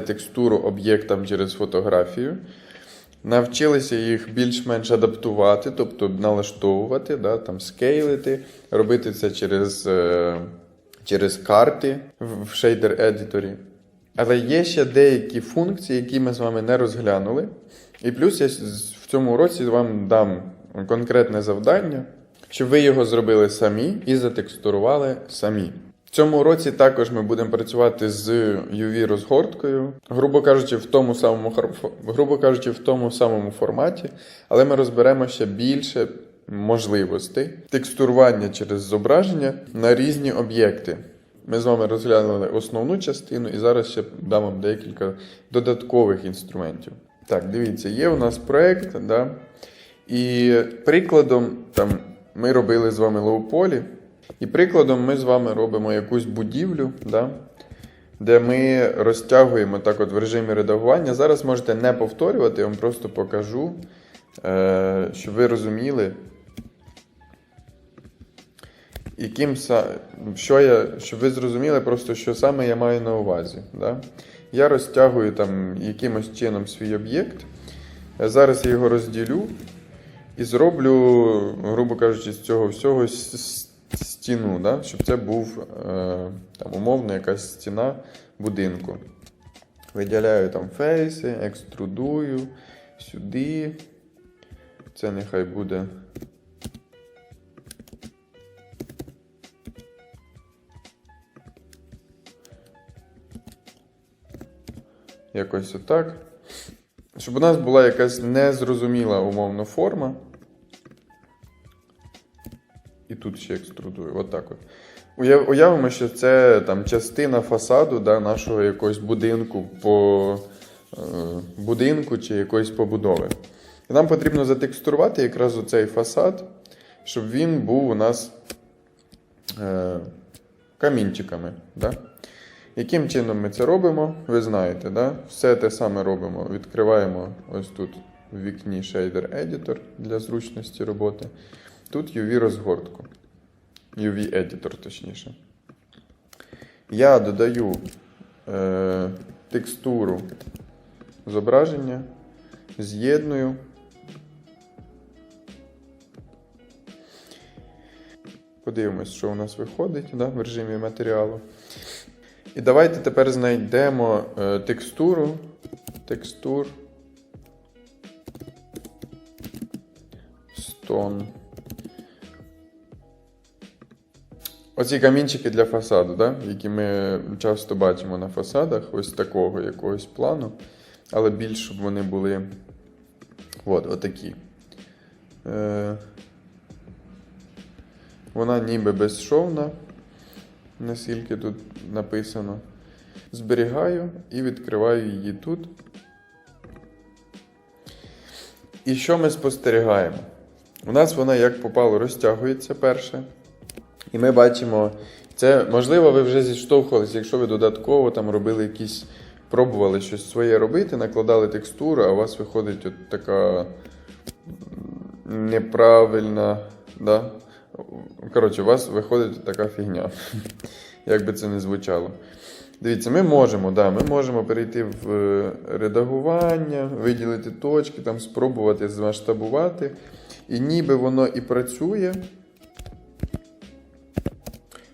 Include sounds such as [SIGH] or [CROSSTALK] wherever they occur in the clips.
текстуру об'єктам через фотографію. Навчилися їх більш-менш адаптувати, тобто налаштовувати, да, там, скейлити, робити це через, е, через карти в шейдер едіторі. Але є ще деякі функції, які ми з вами не розглянули. І плюс я в цьому уроці вам дам конкретне завдання, щоб ви його зробили самі і затекстурували самі. В цьому уроці також ми будемо працювати з UV-розгорткою, грубо кажучи, в тому самому грубо кажучи, в тому самому форматі, але ми розберемо ще більше можливостей текстурування через зображення на різні об'єкти. Ми з вами розглянули основну частину і зараз ще дам вам декілька додаткових інструментів. Так, дивіться, є у нас проект, да? і прикладом там, ми робили з вами лоу-полі, і прикладом ми з вами робимо якусь будівлю, да? де ми розтягуємо так от в режимі редагування. Зараз можете не повторювати, я вам просто покажу, е- щоб ви розуміли, яким що я, щоб ви зрозуміли просто, що саме я маю на увазі. Да? Я розтягую там якимось чином свій об'єкт. Е, Зараз я його розділю і зроблю, грубо кажучи, з цього всього стіну, да? щоб це був е, там, умовно якась стіна будинку. Виділяю там фейси, екструдую сюди. Це нехай буде. Якось отак. Щоб у нас була якась незрозуміла умовна форма. І тут ще екструдую. Отак от. Уяв- Уявимо, що це там частина фасаду да, нашого якогось будинку по е, будинку чи якоїсь побудови. І нам потрібно затекстурувати якраз оцей фасад, щоб він був у нас е, камінчиками. Да? Яким чином ми це робимо, ви знаєте, да? все те саме робимо. Відкриваємо ось тут в вікні Shader Editor для зручності роботи. Тут UV-розгортку. UV-едітор, точніше. Я додаю е, текстуру зображення, з'єдную. Подивимось, що у нас виходить да, в режимі матеріалу. І давайте тепер знайдемо е, текстуру. Текстур. Stone. Оці камінчики для фасаду, да? які ми часто бачимо на фасадах, ось такого якогось плану. Але більш щоб вони були от, отакі. Е, вона ніби безшовна, наскільки тут написано. Зберігаю і відкриваю її тут. І що ми спостерігаємо? У нас вона як попало розтягується перше. І ми бачимо, це можливо, ви вже зіштовхувалися, якщо ви додатково там робили якісь, пробували щось своє робити, накладали текстуру, а у вас виходить от така неправильна. Да? Коротше, у вас виходить така фігня. [LAUGHS] Як би це не звучало. Дивіться, ми можемо, да, ми можемо перейти в е, редагування, виділити точки, там, спробувати змасштабувати. І ніби воно і працює.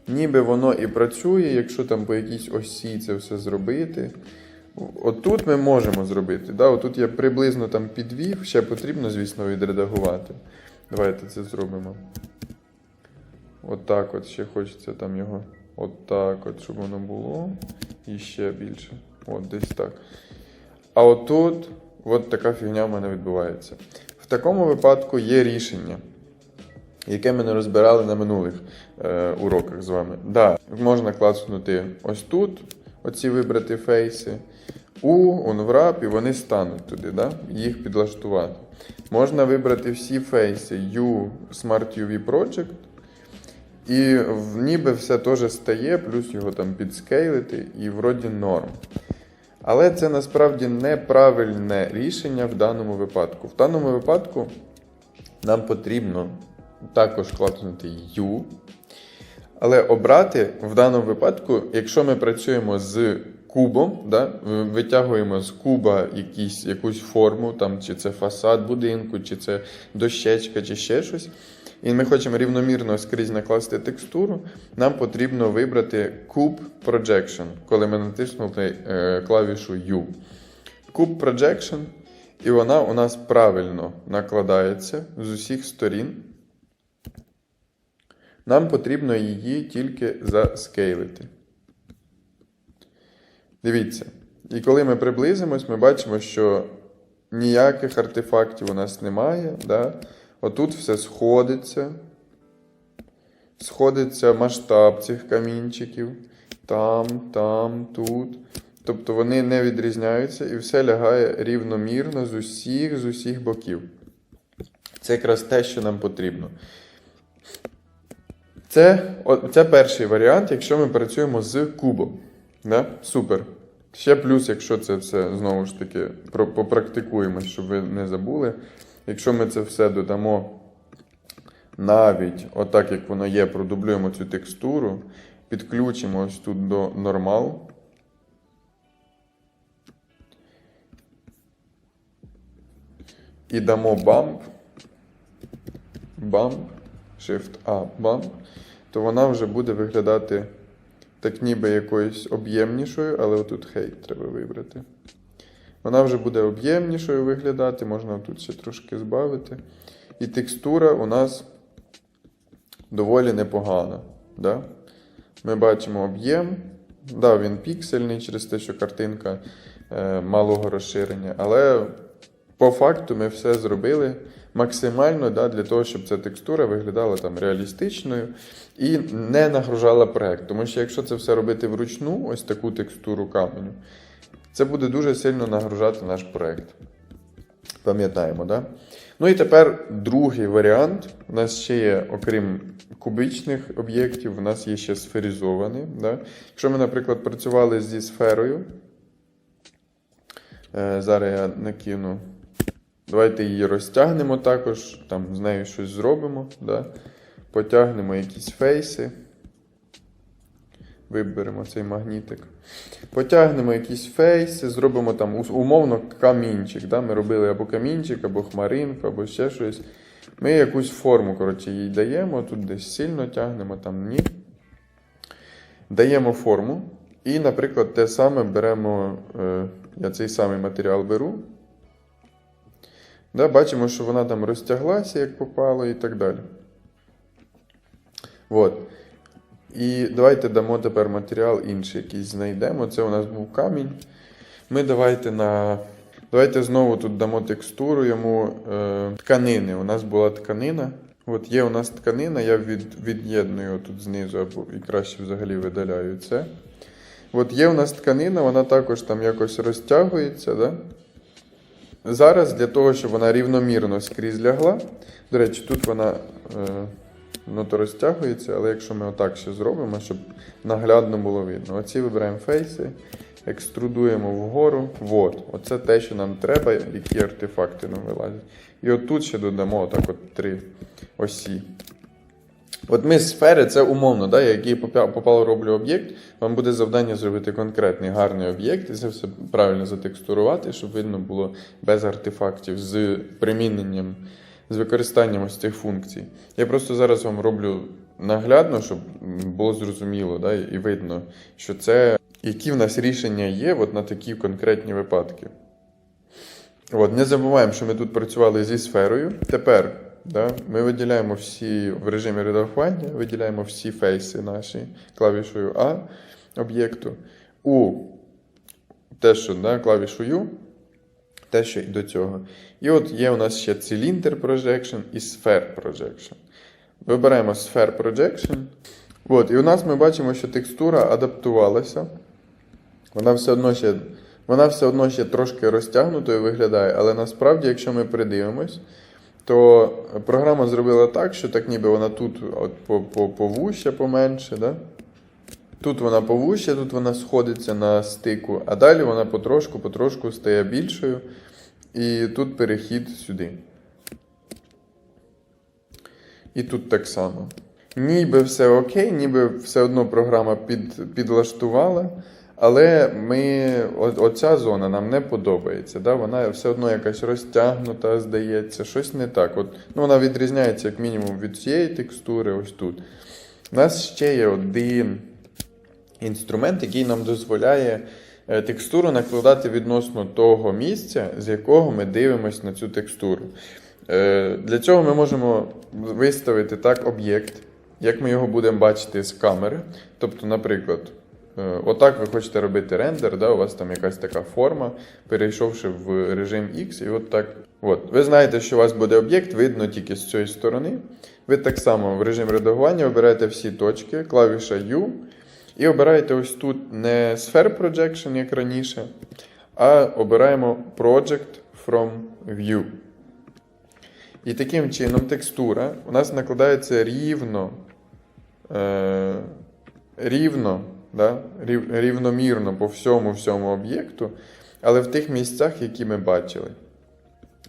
Ніби воно і працює, якщо там по якійсь осі це все зробити. Отут ми можемо зробити. Да? Отут я приблизно там підвів, ще потрібно, звісно, відредагувати. Давайте це зробимо. Отак от ще хочеться там його. Отак от, щоб воно було. І ще більше. От десь так. А отут, от така фігня в мене відбувається. В такому випадку є рішення, яке ми не розбирали на минулих е, уроках з вами. Да, можна клацнути ось тут, оці вибрати фейси. У, unwrap, і вони стануть туди, да? їх підлаштувати. Можна вибрати всі фейси U Smart UV Project. І ніби все теж стає, плюс його там підскейлити, і вроді норм. Але це насправді неправильне рішення в даному випадку. В даному випадку нам потрібно також клацнути U. Але обрати в даному випадку, якщо ми працюємо з кубом, да? витягуємо з куба якісь, якусь форму, там, чи це фасад будинку, чи це дощечка, чи ще щось. І ми хочемо рівномірно скрізь накласти текстуру, нам потрібно вибрати Cube Projection, коли ми натиснули е, клавішу U. Cube Projection, і вона у нас правильно накладається з усіх сторін. Нам потрібно її тільки заскейлити. Дивіться. І коли ми приблизимось, ми бачимо, що ніяких артефактів у нас немає. Да? Отут все сходиться. Сходиться масштаб цих камінчиків. Там, там, тут. Тобто вони не відрізняються і все лягає рівномірно з усіх, з усіх боків. Це якраз те, що нам потрібно. Це, це перший варіант, якщо ми працюємо з кубом. Да? Супер. Ще плюс, якщо це все знову ж таки попрактикуємо, щоб ви не забули. Якщо ми це все додамо навіть отак, як воно є, продублюємо цю текстуру, підключимо ось тут до нормал. І дамо бамп. Бамп. Shift A, бамп. То вона вже буде виглядати так ніби якоюсь об'ємнішою, але отут хейт треба вибрати. Вона вже буде об'ємнішою виглядати, можна тут ще трошки збавити. І текстура у нас доволі непогана. Да? Ми бачимо об'єм. Да, він піксельний через те, що картинка е, малого розширення, але по факту ми все зробили максимально да, для того, щоб ця текстура виглядала там реалістичною і не нагружала проект. Тому що якщо це все робити вручну, ось таку текстуру каменю, це буде дуже сильно нагружати наш проект. Пам'ятаємо, да? Ну і тепер другий варіант. У нас ще є, окрім кубичних об'єктів, у нас є ще сферизовані. Да? Якщо ми, наприклад, працювали зі сферою, е, зараз я накину. Давайте її розтягнемо також, там з нею щось зробимо. Да? Потягнемо якісь фейси. Виберемо цей магнітик. Потягнемо якісь фейси, зробимо там умовно камінчик. Да? Ми робили або камінчик, або хмаринку, або ще щось. Ми якусь форму коротше, їй даємо, тут десь сильно тягнемо, там ні. Даємо форму. І, наприклад, те саме беремо, е, я цей самий матеріал беру. Да, бачимо, що вона там розтяглася, як попало, і так далі. От. І давайте дамо тепер матеріал інший, якийсь знайдемо. Це у нас був камінь. Ми давайте на. Давайте знову тут дамо текстуру йому е, тканини. У нас була тканина. От є у нас тканина, я від, від'єдную тут знизу, або і краще взагалі видаляю це. От є у нас тканина, вона також там якось розтягується. Да? Зараз для того, щоб вона рівномірно скрізь лягла. До речі, тут вона е, ну, то розтягується, але якщо ми отак ще зробимо, щоб наглядно було видно. Оці вибираємо фейси, екструдуємо вгору. Вот. Оце те, що нам треба, які артефакти нам вилазять. І отут ще додамо отак от три осі. От ми сфери, це умовно, да, який попа- попало роблю об'єкт, вам буде завдання зробити конкретний гарний об'єкт і це все правильно затекстурувати, щоб видно було без артефактів з приміненням, з використанням ось цих функцій. Я просто зараз вам роблю наглядно, щоб було зрозуміло да, і видно, що це які в нас рішення є от на такі конкретні випадки. От, не забуваємо, що ми тут працювали зі сферою. Тепер да, ми виділяємо всі в режимі редагування, виділяємо всі фейси наші клавішою А об'єкту. У те, що да, клавішу U, те, що і до цього. І от є у нас ще циліндр projection і Sphere projection. Вибираємо Sphere projection. От, і у нас ми бачимо, що текстура адаптувалася. Вона все одно ще, вона все одно ще трошки розтягнутою виглядає, але насправді, якщо ми придивимось, то програма зробила так, що так ніби вона тут от, по, по, повуще, поменше. Да? Тут вона повуще, тут вона сходиться на стику, а далі вона потрошку, потрошку стає більшою. І тут перехід сюди. І тут так само. Ніби все окей, ніби все одно програма під, підлаштувала, Але ми, оця зона нам не подобається. Да? Вона все одно якась розтягнута, здається, щось не так. От, ну, вона відрізняється як мінімум від цієї текстури, ось тут. У нас ще є один інструмент, який нам дозволяє е, текстуру накладати відносно того місця, з якого ми дивимося на цю текстуру. Е, Для цього ми можемо виставити так об'єкт, як ми його будемо бачити з камери. Тобто, наприклад, отак ви хочете робити рендер, да, у вас там якась така форма, перейшовши в режим X, і от так. От. Ви знаєте, що у вас буде об'єкт, видно тільки з цієї сторони. Ви так само в режим редагування обираєте всі точки, клавіша U, і обираєте ось тут не Sphere Projection, як раніше, а обираємо Project from View. І таким чином текстура у нас накладається рівно, е, рівно, да? рівномірно по всьому всьому об'єкту, але в тих місцях, які ми бачили.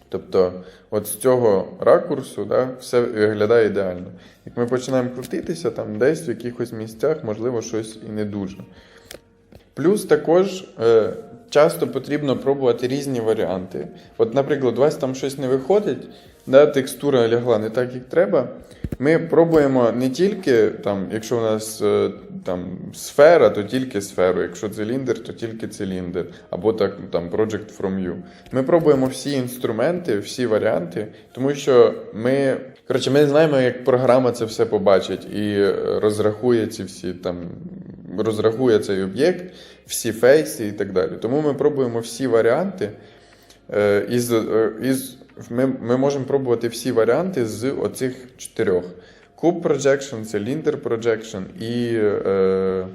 Тобто, от з цього ракурсу да, все виглядає ідеально. Як ми починаємо крутитися, там десь в якихось місцях, можливо, щось і не дуже. Плюс також е, часто потрібно пробувати різні варіанти. От, наприклад, у вас там щось не виходить, да, текстура лягла не так, як треба. Ми пробуємо не тільки, там, якщо у нас е, там, сфера, то тільки сферу, якщо циліндр, то тільки циліндр, або так, там, Project from You. Ми пробуємо всі інструменти, всі варіанти, тому що ми, коротше, ми не знаємо, як програма це все побачить і е, розрахує ці всі там, розрахує цей об'єкт, всі фейси і так далі. Тому ми пробуємо всі варіанти. Е, із, із, ми, ми можемо пробувати всі варіанти з оцих чотирьох: Cube Projection, Cylinder Projection і, е,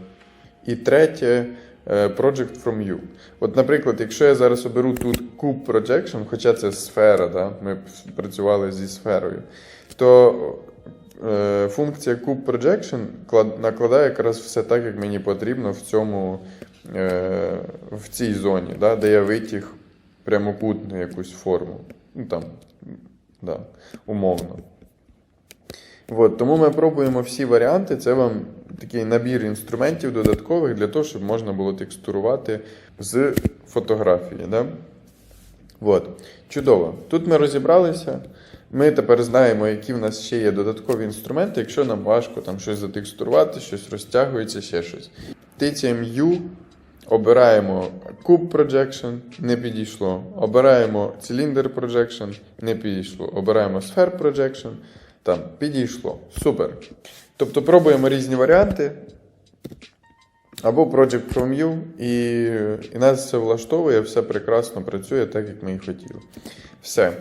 і третє е, Project from You. От, наприклад, якщо я зараз оберу тут Cube Projection, хоча це сфера, да? ми працювали зі сферою, то е, функція Cube Projection накладає якраз все так, як мені потрібно в цьому е, в цій зоні, да? де я витяг прямокутну якусь форму. Ну там, да, умовно. От, тому ми пробуємо всі варіанти. Це вам такий набір інструментів додаткових для того, щоб можна було текстурувати з фотографії. Да? От. Чудово. Тут ми розібралися. Ми тепер знаємо, які в нас ще є додаткові інструменти, якщо нам важко там щось затекстурувати, щось розтягується, ще щось. Тицяємо U, обираємо Cube Projection, не підійшло. Обираємо Cylinder Projection, не підійшло. Обираємо Sphere Projection, там підійшло. Супер. Тобто пробуємо різні варіанти. Або Project from You, і, і нас все влаштовує, все прекрасно працює так, як ми і хотіли. Все.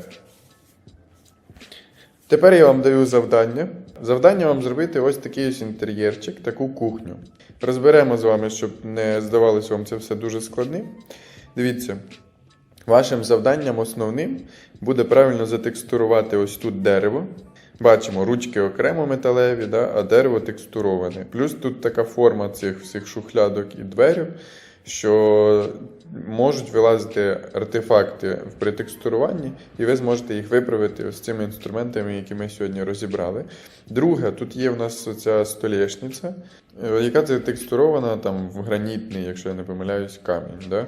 Тепер я вам даю завдання. Завдання вам зробити ось такий ось інтер'єрчик, таку кухню. Розберемо з вами, щоб не здавалося вам це все дуже складним. Дивіться, вашим завданням основним буде правильно затекстурувати ось тут дерево. Бачимо, ручки окремо металеві, да, а дерево текстуроване. Плюс тут така форма цих всіх шухлядок і дверів, що можуть вилазити артефакти при текстуруванні, і ви зможете їх виправити ось цими інструментами, які ми сьогодні розібрали. Друге, тут є в нас ця столешниця, е, яка текстурована там в гранітний, якщо я не помиляюсь, камінь. Да?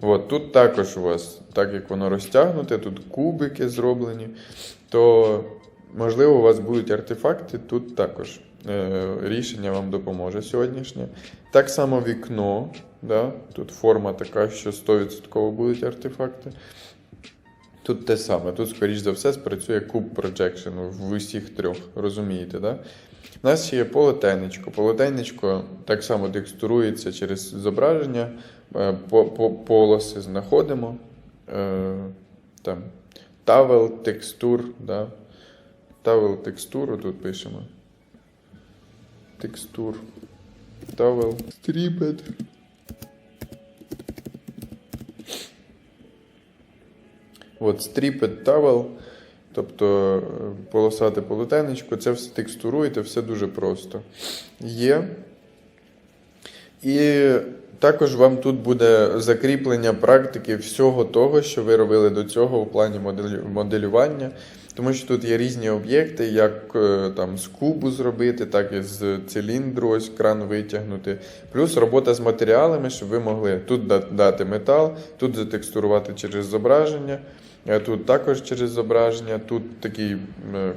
От, тут також у вас, так як воно розтягнуте, тут кубики зроблені, то можливо у вас будуть артефакти, тут також рішення вам допоможе сьогоднішнє. Так само вікно, да? тут форма така, що 100% будуть артефакти. Тут те саме, тут, скоріш за все, спрацює куб Projection в усіх трьох, розумієте, да? У нас ще є полотенечко. Полотенечко так само текстурується через зображення, е, по, по, полоси знаходимо. Е, там, тавел, текстур, да? тавел, текстуру тут пишемо. Текстур. Тавел, стріпет. От Stripped Towel, тобто е, полосати полотенечко, це все текстуруєте, все дуже просто. Є. І також вам тут буде закріплення практики всього того, що ви робили до цього у плані моделю- моделювання. Тому що тут є різні об'єкти, як е, там з кубу зробити, так і з циліндру, ось кран витягнути. Плюс робота з матеріалами, щоб ви могли тут дати метал, тут затекстурувати через зображення, е, тут також через зображення, тут такий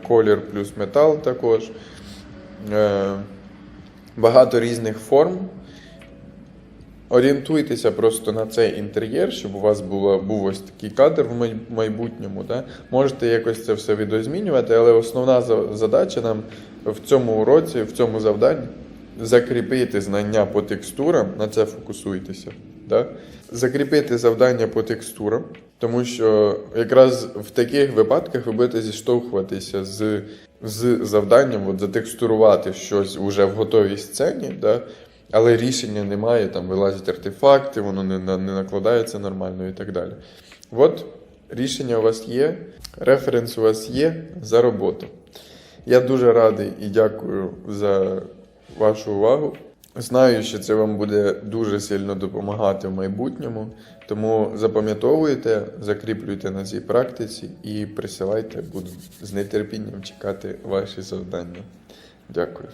колір плюс метал також. Е, Багато різних форм. Орієнтуйтеся просто на цей інтер'єр, щоб у вас було, був ось такий кадр в майбутньому. Да? Можете якось це все відозмінювати, але основна задача нам в цьому уроці, в цьому завданні закріпити знання по текстурам, на це фокусуйтеся. Да? Закріпити завдання по текстурам, тому що якраз в таких випадках ви будете зіштовхуватися з, з завданням от, затекстурувати щось уже в готовій сцені. Да? Але рішення немає, там вилазять артефакти, воно не, не накладається нормально і так далі. От рішення у вас є, референс у вас є за роботу. Я дуже радий і дякую за вашу увагу. Знаю, що це вам буде дуже сильно допомагати в майбутньому, тому запам'ятовуйте, закріплюйте на цій практиці і присилайте, буду з нетерпінням чекати ваші завдання. Дякую.